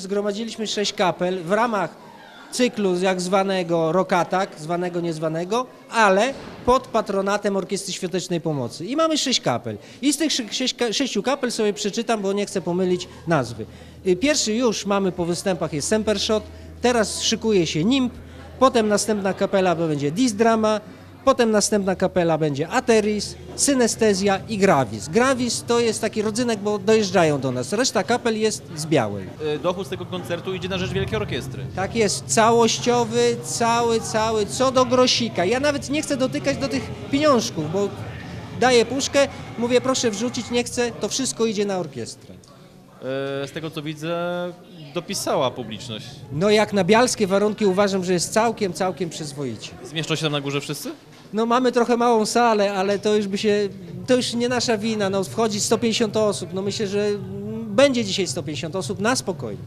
zgromadziliśmy sześć kapel w ramach cyklu jak zwanego Rokatak, zwanego niezwanego, ale pod patronatem Orkiestry Świątecznej Pomocy. I mamy sześć kapel. I z tych sześciu kapel sobie przeczytam, bo nie chcę pomylić nazwy. Y, Pierwszy już mamy po występach jest Sempershot, teraz szykuje się Nimb, potem następna kapela będzie Disdrama, Potem następna kapela będzie Ateris, Synestezja i Gravis. Gravis to jest taki rodzynek, bo dojeżdżają do nas. Reszta kapel jest z Białej. E, Dochód z tego koncertu idzie na rzecz Wielkiej Orkiestry. Tak jest, całościowy, cały, cały, co do grosika. Ja nawet nie chcę dotykać do tych pieniążków, bo daję puszkę, mówię proszę wrzucić, nie chcę, to wszystko idzie na orkiestrę. E, Z tego co widzę, dopisała publiczność. No jak na bialskie warunki uważam, że jest całkiem, całkiem przyzwoicie. Zmieszczą się tam na górze wszyscy? No mamy trochę małą salę, ale to już by się, to już nie nasza wina, no wchodzi 150 osób, no myślę, że będzie dzisiaj 150 osób na spokojnie.